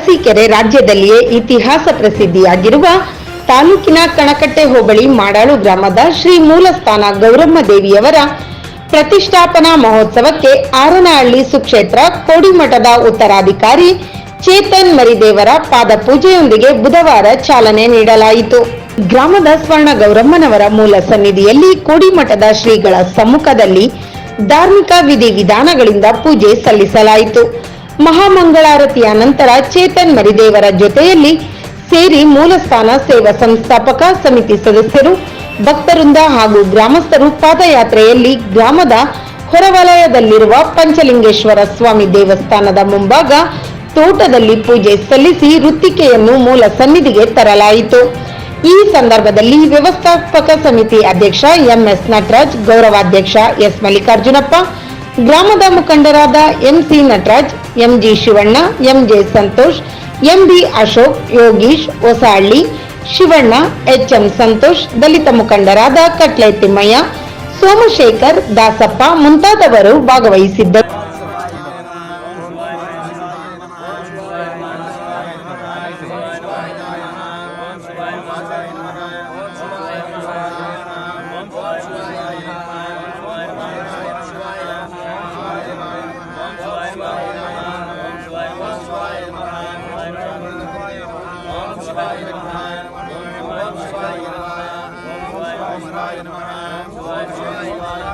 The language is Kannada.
ಅರಸೀಕೆರೆ ರಾಜ್ಯದಲ್ಲಿಯೇ ಇತಿಹಾಸ ಪ್ರಸಿದ್ಧಿಯಾಗಿರುವ ತಾಲೂಕಿನ ಕಣಕಟ್ಟೆ ಹೋಬಳಿ ಮಾಡಾಳು ಗ್ರಾಮದ ಶ್ರೀ ಮೂಲಸ್ಥಾನ ಗೌರಮ್ಮ ದೇವಿಯವರ ಪ್ರತಿಷ್ಠಾಪನಾ ಮಹೋತ್ಸವಕ್ಕೆ ಆರನಹಳ್ಳಿ ಸುಕ್ಷೇತ್ರ ಕೋಡಿಮಠದ ಉತ್ತರಾಧಿಕಾರಿ ಚೇತನ್ ಮರಿದೇವರ ಪಾದ ಪೂಜೆಯೊಂದಿಗೆ ಬುಧವಾರ ಚಾಲನೆ ನೀಡಲಾಯಿತು. ಗ್ರಾಮದ ಸ್ವರ್ಣ ಗೌರಮ್ಮನವರ ಮೂಲ ಸನ್ನಿಧಿಯಲ್ಲಿ ಕೋಡಿಮಠದ ಶ್ರೀಗಳ ಸಮ್ಮುಖದಲ್ಲಿ ಧಾರ್ಮಿಕ ವಿಧಿವಿಧಾನಗಳಿಂದ ಪೂಜೆ ಸಲ್ಲಿಸಲಾಯಿತು. ಮಹಾಮಂಗಳಾರತಿಯ ನಂತರ ಚೇತನ್ ಮರಿದೇವರ ಜೊತೆಯಲ್ಲಿ ಸೇರಿ ಮೂಲಸ್ಥಾನ ಸೇವಾ ಸಂಸ್ಥಾಪಕ ಸಮಿತಿ ಸದಸ್ಯರು, ಭಕ್ತವೃಂದ ಹಾಗೂ ಗ್ರಾಮಸ್ಥರು ಪಾದಯಾತ್ರೆಯಲ್ಲಿ ಗ್ರಾಮದ ಹೊರವಲಯದಲ್ಲಿರುವ ಪಂಚಲಿಂಗೇಶ್ವರ ಸ್ವಾಮಿ ದೇವಸ್ಥಾನದ ಮುಂಭಾಗ ತೋಟದಲ್ಲಿ ಪೂಜೆ ಸಲ್ಲಿಸಿ ವೃತ್ತಿಕೆಯನ್ನು ಮೂಲ ಸನ್ನಿಧಿಗೆ ತರಲಾಯಿತು. ಈ ಸಂದರ್ಭದಲ್ಲಿ ವ್ಯವಸ್ಥಾಪಕ ಸಮಿತಿ ಅಧ್ಯಕ್ಷ ಎಂಎಸ್ ನಟರಾಜ್, ಗೌರವಾಧ್ಯಕ್ಷ ಎಸ್ ಮಲ್ಲಿಕಾರ್ಜುನಪ್ಪ ಗ್ರಾಮದ ಮುಖಂಡರಾದ MC Natraj MG Shivanna MJ Santosh MB Ashok, Yogish Hosahalli Shivanna HM Santosh, Dalit ಮುಖಂಡರಾದ ಕಟ್ಲೆ ತಿಮ್ಮಯ್ಯ, ಸೋಮಶೇಖರ್, ದಾಸಪ್ಪ ಮುಂತಾದವರು ಭಾಗವಹಿಸಿದ್ದರು. Shivaya Namaha. Shivaya Namaha.